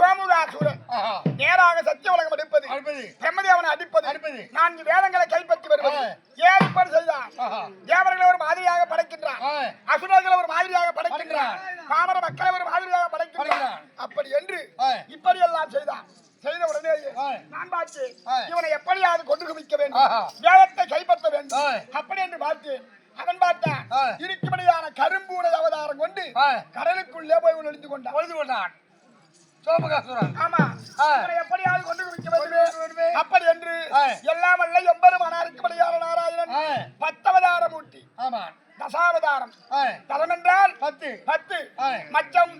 சோமுதாசுரன் நேராக சத்திய உலகம் அடிப்பது செம்மதி அவனை அடிப்பது நான்கு வேதங்களை கைப்பற்றி வருவது. ஏன் இப்படி செய்தான் தேவர்களை ஒரு மாதிரியாக படைக்கின்றான் அசுரர்களை ஒரு மாதிரியாக படைக்கின்றான் பாமர மக்களை ஒரு மாதிரியாக படைக்கின்றான் அப்படி என்று இப்படி எல்லாம் செய்தான் செய்த உடனே நான் பார்த்து இவனை எப்படியாவது கொண்டு குமிக்க வேண்டும் வேதத்தை கைப்பற்ற வேண்டும். அப்படி என்று பார்த்தேன். அவன் பார்த்தான். இருக்கும்படியான கரும்பு உடைய அவதாரம் கொண்டு கடலுக்குள்ளே போய் ஒளிந்து கொண்டான். ஒளிந்து கொண்டான். சோமகாசுரன் ஆமா எப்படியாவது கொண்டு குவிக்க வேண்டுமே. அப்படி என்று. எல்லாம் அல்ல எம்பெருமானா இருக்கும்படியான நாராயணன். பத்தவதாரம் ஊட்டி ஆமா தசாவதாரம். தரம் என்றால் பத்து பத்து. மச்சம்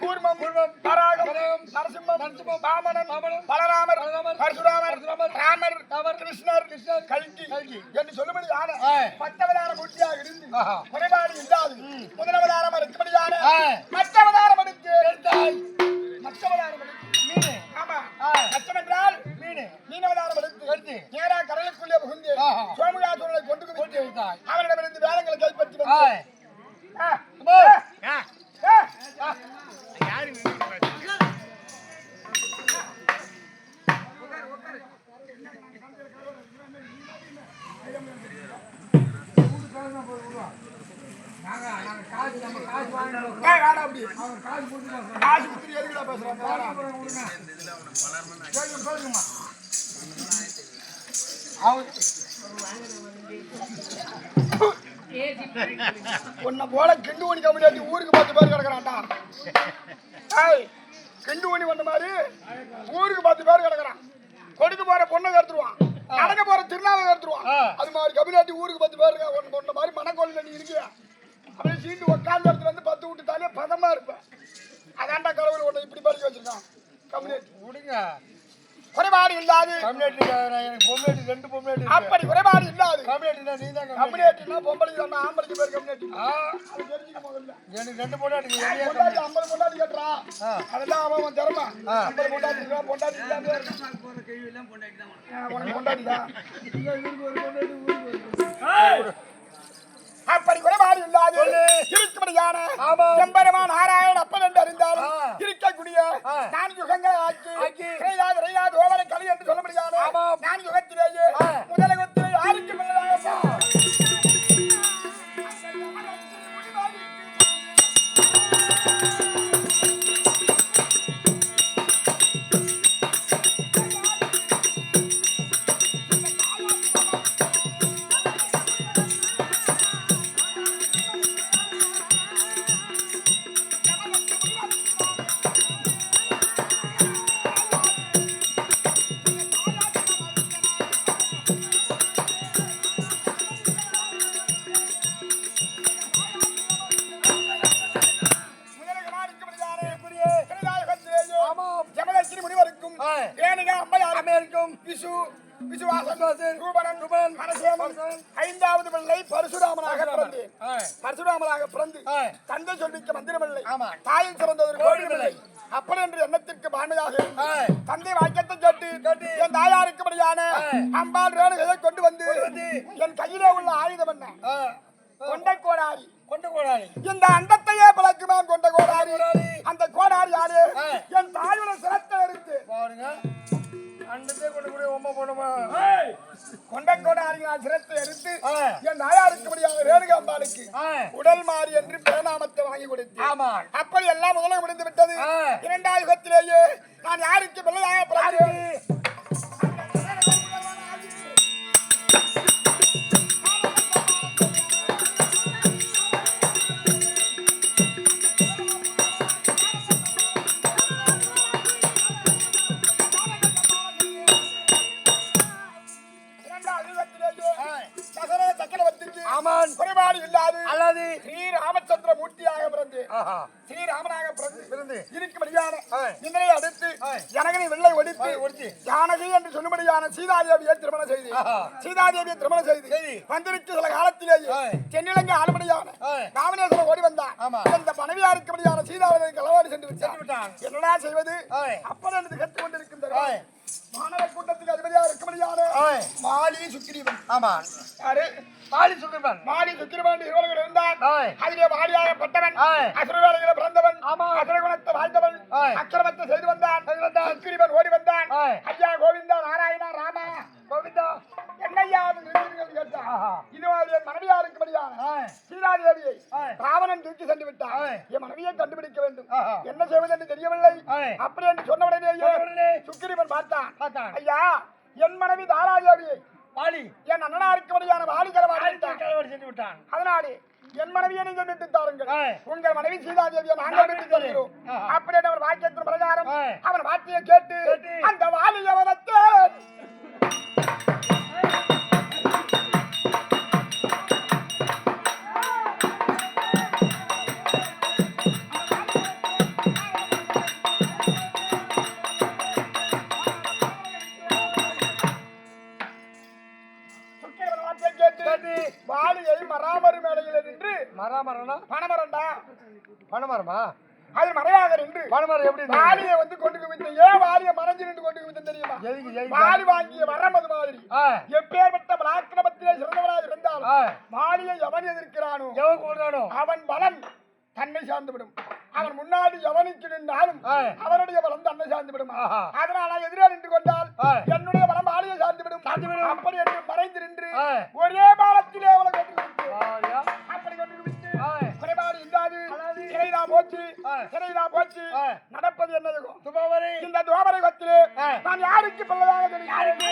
கூர்மம் கூர்மம், பராகம் நரசிம்மம் நரசிம்மம், வாமனன், பலராமர் பரசுராமர் ராமர் ராமர், கிருஷ்ணர் கிருஷ்ணர், கல்கி. என்று சொல்லும்படி ஆன ஆ. பத்தவதார மூர்த்தியாக இருந்து. குறைபாடு இல்லாது முதலவதாரம் இருக்கும்படியான. மற்றவதாரம் எடுத்து எடுத்து மீன். ஆமா. ஆ. மச்சம் என்றால் மீன். மீனவதாரம் எடுத்து எடுத்து. நேரா கடலுக்குள்ளே புகுந்து. சோமகாசுரனை கொண்டு குவித்து வைத்தாய். அவனிடமிருந்து வேதங்களை கைப்பற்றி. காசு உன்னை போல கிண்டு ஊனி கம்யூனிட்டி ஊருக்கு பத்து பேர் கிடக்குறான்டா. கிண்டு ஊனி வந்த மாதிரி ஊருக்கு பத்து பேர் கிடக்குறான். கொடுத்து போற பொண்ணை எடுத்துருவான் நடக்க போற திருநாளை எடுத்துருவான் ஆ. அது மாதிரி கம்யூனிட்டி ஊருக்கு பத்து பேர் இருக்கா உன்னை உன்னை மாதிரி மனக்கோலில் நீ இருக்கியா அப்படியே சீண்டு உட்காந்த இடத்துல இருந்து பத்து விட்டு தாலே பதமா இருப்ப. அதான்டா கடவுள் உன்னை இப்படி படிக்க வச்சிருக்கான். கம்யூனிட்டி. விடுங்க குறைபாடு இல்லாது. கம்யூனிட்டி எனக்கு பொம்மைட்டி ரெண்டு பொம்மைட்டி அப்படி குறைபாடு இல்லாது. கம்யூனிட்டினா நீ தான் கம்யூனிட்டி. கம்யூனிட்டினா பொம்பளைக்கு தானே ஆம்பளைக்கு பேர் கம்யூனிட்டி. ஆ. அது தெரிஞ்சுக்க முதல்ல. எனக்கு ரெண்டு பொண்டாட்டி பொண்டாட்டி ஐம்பது பொண்டாட்டி கட்டுறான் ஆ. அதெல்லாம் அவன் அவன் திறமை. ஐம்பது பொண்டாட்டி பொண்டாட்டி உனக்கு பொண்டாட்டி தான். அப்படி குறைபாடு இல்லாது. இருக்கும்படியான. எம்பெருமான் நாராயண அப்பன் என்று அறிந்தாலும் ஆ. இருக்கக்கூடிய ரூபணன் ரூபணன், மனசேமன் ஐந்தாவது பிள்ளை பரசுராமனாக பிறந்து. பரசுராமனாக பிறந்து. தந்தை சொல்விக்க மந்திரமில்லை. தாயில் சிறந்தது இல்லை. அப்படி என்று எண்ணத்திற்கு பான்மையாக. தந்தை வாக்கியத்தை கேட்டு என் தாயாருக்கு படியான. அம்பாள் ரேணுகையை கொண்டு வந்து என் கையிலே உள்ள ஆயுதம் என்ன. கொண்டை கோடாரி கொண்டு போடாதே இந்த அண்டத்தையே பிளக்குமாம் கொண்ட ஜானகி என்று சொல்லும்படியான சீதாதேவியை திருமணம் செய்து. சீதாதேவியை திருமணம் செய்து. வந்திருக்கு சில காலத்திலேயே. தென்னிலங்கை ஆளும்படியான ஆ. ராமநேஸ்வரம் ஓடி வந்தான். இந்த மனைவியா இருக்கும்படியான சீதாதேவி களவாடி சென்று விட்டான். என்னடா செய்வது ஆ. அப்பன் என்று கற்றுக் கொண்டிருக்கின்ற ஆ. மாணவ கூட்டத்துக்கு அதிபதியா இருக்கும்படியான. மாலி சுக்கிரீவன் ஆமா யாரு பாலி சுக்கிரமன் மாலி சுக்கிரவன் இவர்கள் இருந்தார் ஆய். அதிலே வாடியாகப்பட்டவன் ஆய். அசுரவேலையில பிறந்தவன் ஆமா. அசுரகுணத்தை வாழ்ந்தவன். அக்கிரமத்தை செய்து வந்தான். சுக்கிரீவன் ஓடி. ஐயா கோவிந்தா நாராயணா ராமா கோவிந்தா என்னையா என் மனைவியா இருக்கும்படியான சீதாதேவியை ஆ. ராவணன் தூக்கி சென்று விட்டார் ஆ. என் மனைவியை கண்டுபிடிக்க வேண்டும். என்ன செய்வது என்று தெரியவில்லை. அப்படி என்று சொன்ன உடனே சுக்கிரீவன் பார்த்தான். பார்த்தான். ஐயா என் மனைவி தாராதேவியை வாலி. என் அண்ணனா இருக்கும்படியான ஆதித்யன் கலவரி செஞ்சு விட்டான். அதனாலே என் மனைவியை நீங்கள் விட்டு தாருங்கள். உங்கள் மனைவி சீதாதேவியை நாங்கள் விட்டு தருகிறோம் ஆஹா. அப்படி என்று அவர் வாக்கியத்தின் பிரகாரம். அவன் வார்த்தையை கேட்டு. அந்த வாலிய நின்று மரம் மரம்னா பணமரண்டா பனைமரமா அது மறையாக நின்று பனைமரம் எப்படி? வாலியை வந்து கொண்டு குவித்த ஏன் வாலியை மறைஞ்சு நின்று கொண்டு குவித்த தெரியுமா? எதுக்கு எதுக்கு? வாலி வாங்கிய வரம் அது மாதிரி. எப்பேற்பட்ட பலாக்கிரமத்திலே சிறந்தவனாக இருந்தால். வாலியை எவன் எதிர்க்கிறானோ எவன் கொண்டானோ அவன் பலன் தன்னை சார்ந்து விடும் அவன் முன்னாடி எவனுக்கு நின்றாலும். அவனுடைய பலம் தன்னை சார்ந்து விடும். அதனால எதிரே நின்று கொண்டால். என்னுடைய பலம் வாலியை சார்ந்து விடும். அப்படி என்று மறைந்து நின்று. ஒரே பாலத்திலே அவளை கொண்டு போச்சு. சிறைதா போச்சு. நடப்பது என்னது துபாவரி இந்த துவாபரகத்திலே ஆ. நான் யாருக்கு பிள்ளையாக யாருக்கு?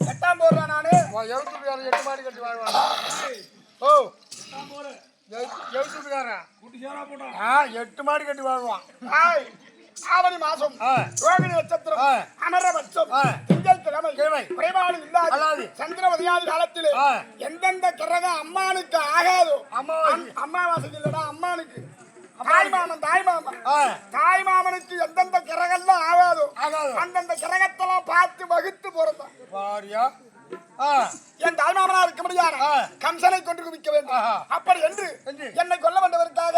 எட்டாம் போடுறா நானு எழுத்துக்காரன் எட்டு மாடி கட்டி வாழ்வாங்க ஓ எழுத்துக்காரன் எட்டு மாடி கட்டி வாழ்வான் ஆவணி மாசம். ரோகிணி நட்சத்திரம் ஆ. அமரபட்சம் ஆ. திங்கட்கிழமை கிழமை. குறைபாடு. இல்லாது சந்திர உதயாதி காலத்திலே. எந்தெந்த கிரகம் அம்மானுக்கு ஆகாதோ அமாவாசை. அம்- அமாவாசை இல்லடா அம்மானுக்கு தாய் மாமன் தாய் மாமன் ஆ தாய் மாமனுக்கு எந்தெந்த கிரகம்லாம் ஆகாதோ ஆகாதோ. அந்தந்த கிரகத்தெல்லாம் பார்த்து வகுத்து பொருந்தான் பாரியா ஆ என் தாய் மாமனா இருக்க முடியாது ஆ. கம்சனை கொண்டு குவிக்க வேண்டும் ஆஹா. அப்படி என்று என்று. என்னை கொல்ல வந்ததற்காக.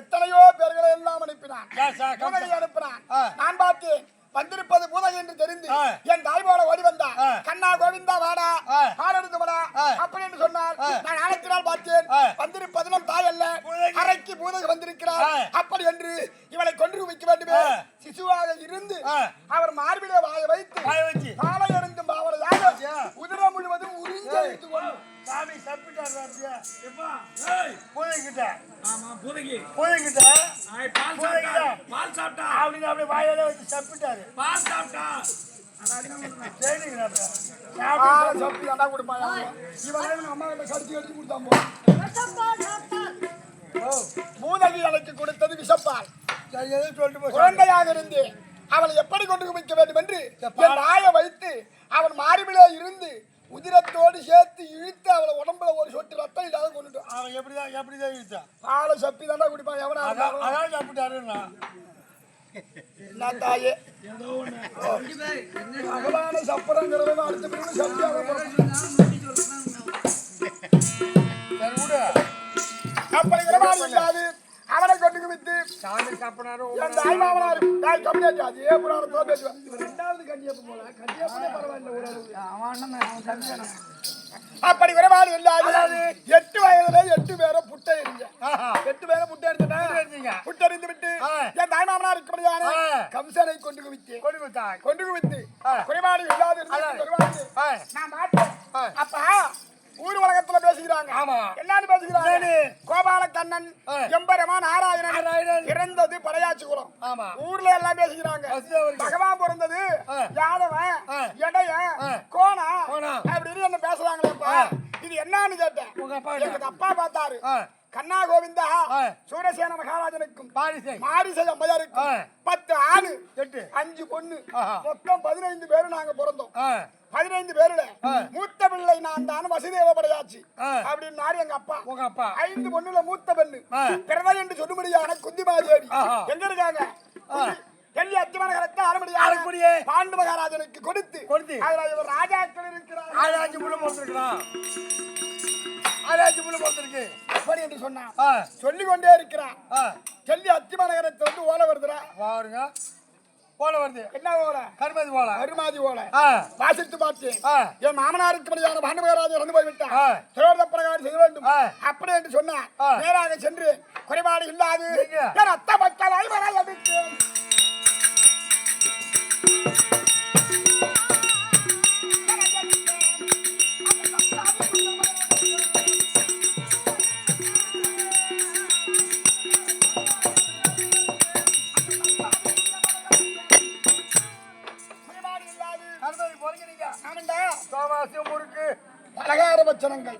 எத்தனையோ பேர்களை எல்லாம் அனுப்பினான் அனுப்பினான். நான் பார்த்தேன் வந்திருப்பது பூதகை என்று தெரிந்து. என் தாய் போல ஓடி வந்தா. கண்ணா கோவிந்தா வாடா ஆ. ஆடெடுத்து வாடா. அப்படி என்று சொன்னார் ஆ. நான் ஆழத்தினால் பார்த்தேன். வந்திருப்பது அல்ல. அறைக்கு பூதகை வந்திருக்கிறார். அப்படி என்று இவளை கொன்று குவிக்க வேண்டுமே. சிசுவாக இருந்து. அவர் மார்பிலே வாய வைத்து வாய வச்சு. பாலை அருந்தும் பாவலையாக. உதிரம் முழுவதும் உறிஞ்சி. வைத்துக் கொண்டு சாமி ஆய், பால். சாப்பிட்டா, பால் சாப்பிட்டா, கொடுப்பாங்க இவன் அம்மா கிட்ட கடிச்சு கடிச்சு கொடுத்தான் பூதகி எனக்கு கொடுத்தது விஷப்பால். குழந்தையாக இருந்து அவளை எப்படி கொண்டு குவிக்க வேண்டும் என்று பால். என் நாயை வைத்து அவன் மார்பிலே இருந்து உதிரத்தோடு சேர்த்து இழுத்து அவளை உடம்புல ஒரு சொட்டு ரத்தம் இல்லாத கொண்டுட்டு அவன் எப்படிதான் எப்படிதான் இழுத்தான் ஆளை சப்பி தாண்டா குடிப்பான். எவனா அதான் இருந்தாலும். அதான் சாப்பிட்டாருன்னா என்ன? தாயே. பகவான சப்பரங்கிறவன் அடுத்த சரி விடு. அப்படி விரமாறி இல்லாது அவனை கொண்டு குவித்து அப்படி விரமாறி இல்லாது எட்டு வயதுல எட்டு பேரை புட்டை எறிஞ்ச எட்டு பேரை புட்டை எறிஞ்சிட்டேன் எறிஞ்சீங்க. புட்டறிந்து விட்டு. என் தாய் மாமனார் இருக்கிறதான ஆ. கம்சனை கொண்டு குவித்து கொடி கொடுத்தாங்க கொண்டு குவித்து. குறைபாடு இல்லாது நான் பார்த்தேன். அப்பா ஊர் உலகத்துல பேசுகிறாங்க ஆமா. என்னன்னு பேசுகிறாங்க? கோபால கண்ணன். எம்பெருமா நாராயணன். இறந்தது படையாச்சி குலம் ஆமா ஊர்ல எல்லாம் பேசுகிறாங்க. பகவான் பிறந்தது. யாதவன். கோணா கோணா. அப்படின்னு என்ன பேசுறாங்களேப்பா. இது என்னன்னு கேட்டேன்? எங்க அப்பா பார்த்தாரு கண்ணா கோவிந்தா. சூரசேன மகாராஜனுக்கும் மாரிசை அம்மையாருக்கும் ஆ. பத்து ஆணு எட்டு அஞ்சு பொண்ணு. மொத்தம் பதினைந்து பேரு நாங்க பிறந்தோம் பதினைந்து பேருல. மூத்த பிள்ளை நான் தான் வசுதேவ படையாச்சு ஆ. அப்படின்னாரு எங்க அப்பா. உங்க அப்பா. ஐந்து பொண்ணுல மூத்த பெண்ணு. பிறந்தா என்று சொல்லும்படியான குந்திமாதேவி. எங்க இருக்காங்க? டெல்லி அத்திமனகரத்தை அரைக்குடியே. அருமடியாக பாண்டு மகாராஜனுக்கு கொடுத்து கொடுத்து. அதுல இவர் ராஜாக்கள் இருக்கிறார் ஆராய்ச்சி முள்ள போட்டுருக்கலாம் ஆராய்ச்சி முள்ள போட்டுருக்கு அப்படி என்று சொன்னான்? ஆ. சொல்லிக் கொண்டே இருக்கிறான் டெல்லி அத்திமனகரத்தை வந்து ஓலை வருதுடா. பாருங்க போல வருது. என்ன ஓலை கருமதி போல. அருமாதி ஓலை வாசித்து பார்த்தேன் ஆ. என் மாமனாருக்கு படியான பாண்டு மகாராஜா இறந்து போய்விட்டார். ஆ. திரோத பிரகாரம் செய்ய வேண்டும். அப்படி என்று சொன்னார். நேராக சென்று குறைபாடு இல்லாது? என் அத்த மக்களாய் சோமாசி முறுக்கு. பலகார பட்சணங்கள்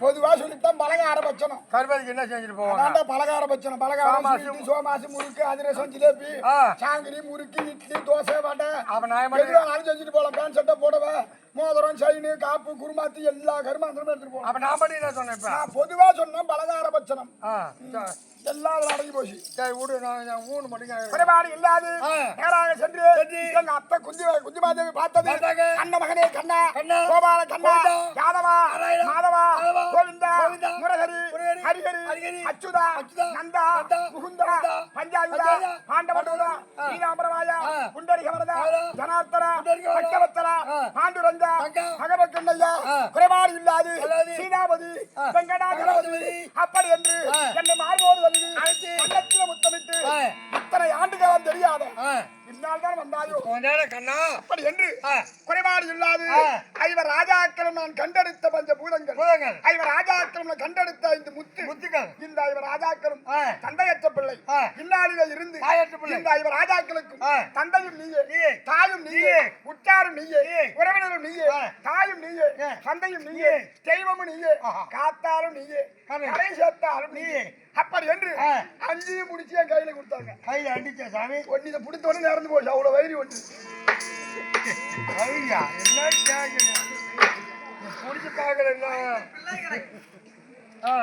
பொதுவா சொல்லித்தான் பலகார பட்சணம் கருமதிக்கு என்ன செஞ்சுட்டு போவாங்க? பலகார பட்சணம் பலகாரம் சோமாசு. முறுக்கு அதிரசம் ஜிலேபி. சாங்கிரி முறுக்கு இட்லி தோசை வடை. அவன் நாளும் செஞ்சுட்டு போலாம். பேண்ட் சட்டை போடவ? மோதிரம் சைனு காப்பு குருமாத்தி எல்லா கருமாந்திரமும் எடுத்துட்டு அப்ப நான் பண்ணி என்ன சொன்னேன் பொதுவா சொன்னேன் பலகார பட்சணம் விடு நான் மட்டும் கேக்குறேன். குறைபாடு இல்லாது. நேராக சென்று. எங்க அத்தை குந்தி குந்திமாதேவி பார்த்தது பார்த்தாங்க. அண்ணன் மகனே கண்ணா கண்ணா. கோபால கண்ணா. யாதவா. மாதவா மாதவா. கோவிந்தா. முரகரி. ஹரிஹரி. அச்சுதா. நந்தா. முகுந்தா. பஞ்சாயுதா. ஸ்ரீராமரவாயா ஆ. புண்டரிகவரதா ஆரா. ஜனார்த்தனா. ஆ. குறைபாடு இல்லாது. சீனாபதி வெங்கடாஜலபதி. அப்படி என்று. என்னை மார்போடு அழைத்து. முத்தமிட்டு. இத்தனை ஆண்டுகாலம் தெரியாத தான் வந்தாயோ கண்ணா அப்படி என்று குறைபாடு இல்லாது. ஐவர் ராஜாக்களும் நான் கண்டெடுத்த பஞ்ச பூதங்கள். ஐவர் ராஜாக்களும் நான் கண்டெடுத்த இந்த முத்து முத்துக்கள் இந்த ஐவர் ராஜாக்களும். தந்தையற்ற பிள்ளை. இந்நாளிலே இருந்து. இந்த ஐவர் ராஜாக்களுக்கும். தந்தையும் நீயே. தாயும் நீயே. உற்றாரும் நீயே. உறவினரும் நீயே. தாயும் நீயே. தந்தையும் நீயே தெய்வமும் நீயே. காத்தாலும் நீயே கரை. சேர்த்தாலும் நீயே. அப்படி என்று. அஞ்சையும் முடிச்சு என் கையில கொடுத்தாங்க. கையில அடிச்ச சாமி? ஒன்னு இதை பிடித்த உடனே நடந்து போச்சு. அவ்வளவு வயிறு ஒன்று ஐயா. என்ன கேக்குறீங்க? பிடிச்சி பாக்கல என்ன? ஆ.